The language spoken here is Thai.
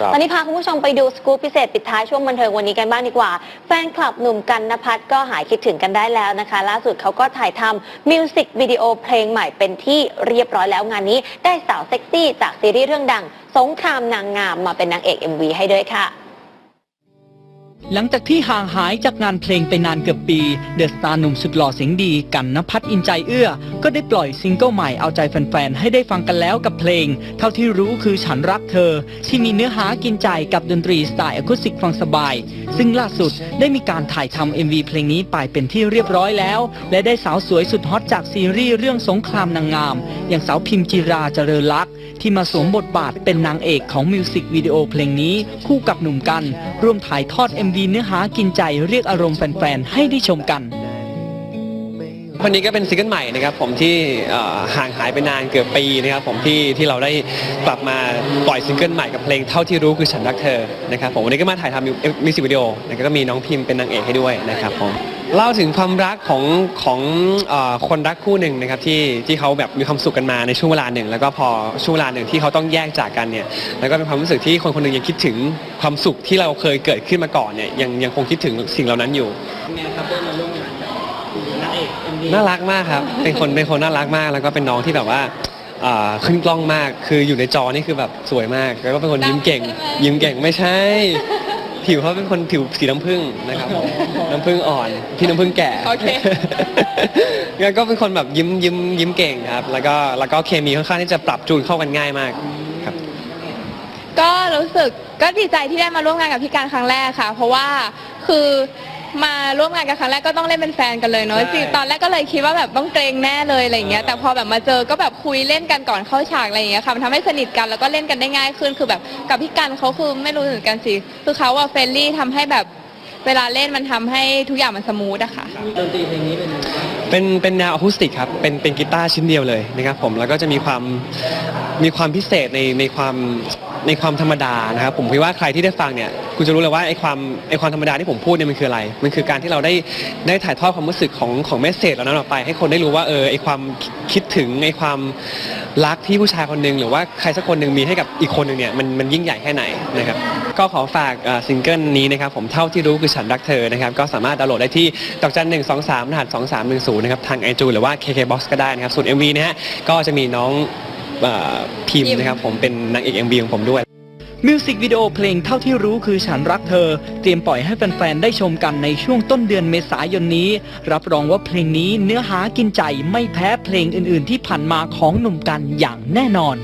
ครับตอนนี้พาคุณผู้ชมไปดูสกู๊ปพิเศษปิดท้ายช่วงบันเทิงวันนี้กันบ้างดีกว่า แฟนคลับหนุ่มกันนภัทรก็หายคิดถึงกันได้แล้วนะคะ ล่าสุดเขาก็ถ่ายทำมิวสิกวิดีโอเพลงใหม่เป็นที่เรียบร้อยแล้วงานนี้ได้สาวเซ็กซี่จากซีรีส์เรื่องดัง สงครามนางงามมาเป็นนางเอก MV ให้ด้วยค่ะ หลังจากที่ห่างหายจากงานเพลงไปนานเกือบปี เดอะสตาร์หนุ่มสุดหล่อเสียงดีกันนพัฒน์อินใจเอื้อก็ได้ปล่อยซิงเกิลใหม่เอาใจแฟนๆ ให้ได้ฟังกันแล้วกับเพลง เท่าที่รู้คือฉันรักเธอ ที่มีเนื้อหากินใจกับดนตรีสไตล์อะคูสติกฟังสบาย ซึ่งล่าสุดได้มีการถ่ายทำ MV เพลงนี้ไปเป็นที่เรียบร้อยแล้ว และได้สาวสวยสุดฮอตจากซีรีส์เรื่องสงครามนางงาม อย่างสาวพิมจิราเจริญลักษที่มาสวมบทบาทเป็นนางเอกของมิวสิกวิดีโอเพลงนี้ คู่กับหนุ่มกัน ร่วมถ่ายทอด MV เนื้อหากินใจเรียกอารมณ์แฟนๆ ให้ได้ชมกัน วันนี้ก็เป็นซิงเกิลใหม่นะครับผมที่เอ่อห่างหายไปนานเกือบปีนะครับผมที่ที่เราได้กลับมาปล่อยซิงเกิลใหม่กับเพลงเท่าที่รู้คือฉันรักเธอนะครับผมวันนี้ก็มาถ่ายทำมิวสิกวิดีโอนะครับก็มีน้องพิมพ์เป็นนางเอกให้ด้วยนะครับผมเล่าถึงความรักของของเอ่อคนรักคู่หนึ่งนะครับที่ที่เขาแบบมีความสุขกันมาในช่วงเวลาหนึ่ง แล้วก็พอช่วงเวลาหนึ่งที่เขาต้องแยกจากกันเนี่ยแล้วก็เป็นความรู้สึกที่คนคนหนึ่งยังคิดถึงความสุขที่เราเคยเกิดขึ้นมาก่อนเนี่ยยังยังคงคิดถึงสิ่งเหล่านั้นอยู่น่ารัก มากครับ เป็นคนเป็นคนน่ารักมาก แล้วก็เป็นน้องที่แบบว่าอ่าขึ้นกล้องมาก คืออยู่ในจอนี่คือแบบสวยมาก แล้วก็เป็นคนยิ้มเก่ง ยิ้มเก่งไม่ใช่ ผิวเขาเป็นคนผิวสีน้ำผึ้งนะครับผมน้ำผึ้งอ่อน พี่น้ำผึ้งแก่โอเค แล้วก็เป็นคนแบบยิ้มยิ้มยิ้มเก่งครับ แล้วก็แล้วก็เคมีค่อนข้างที่จะปรับจูนเข้ากันง่ายมากครับ ก็รู้สึกก็ดีใจที่ได้มาร่วมงานกับพี่การครั้งแรกค่ะ เพราะว่าคือ มาร่วมงานกันครั้งแรกก็ต้องเล่นเป็นแฟนกันเลยเนาะใช่ จริงๆตอนแรกก็เลยคิดว่าแบบต้องเกรงแน่เลยอะไรอย่างเงี้ยแต่พอแบบมาเจอก็แบบคุยเล่นกันก่อนเข้าฉากอะไรอย่างเงี้ยค่ะมันทำให้สนิทกันแล้วก็เล่นกันได้ง่ายขึ้นคือแบบกับพี่การเขาคือไม่รู้เหมือนกันสิคือเขาว่าเฟรนลี่ทำให้แบบเวลาเล่นมันทำให้ทุกอย่างมันสมูทอะค่ะเป็นเป็นแนวอะคูสติกครับ เป็นเป็นกีตาร์ชิ้นเดียวเลยนะครับผมแล้วก็จะมีความ มีความพิเศษในในความในความธรรมดานะครับผมคิดว่าใครที่ได้ฟังเนี่ยคุณจะรู้เลยว่าไอ้ความไอ้ความธรรมดาที่ผมพูดเนี่ยมันคืออะไร มันคือการที่เราได้ได้ถ่ายทอดความรู้สึกของของเมสเซจเหล่านั้นออกไป ให้คนได้รู้ว่าเออไอ้ความคิดถึงไอ้ความรักที่ผู้ชายคนหนึ่งหรือว่าใครสักคนหนึ่งมีให้กับอีกคนหนึ่งเนี่ยมันมันยิ่งใหญ่แค่ไหนนะครับก็ขอฝากซิงเกิลนี้นะครับผมเท่าที่รู้คือฉันรักเธอนะครับก็สามารถดาวน์โหลดได้ที่ดอกจันหนึ่งสองสามรหัสสองสามหนึ่งศูนย์นะครับทางไอจูหรือว่า KKBOX ก็ได้นะครับส่วน MV นะฮะก็จะมีน้อง พิมพ์นะครับผมเป็นนางเอก MV ของผมด้วย มิวสิกวิดีโอเพลงเท่าที่รู้คือฉันรักเธอ เตรียมปล่อยให้แฟนๆ ได้ชมกันในช่วงต้นเดือนเมษายนนี้ รับรองว่าเพลงนี้เนื้อหากินใจไม่แพ้เพลงอื่นๆ ที่ผ่านมาของหนุ่มกันอย่างแน่นอน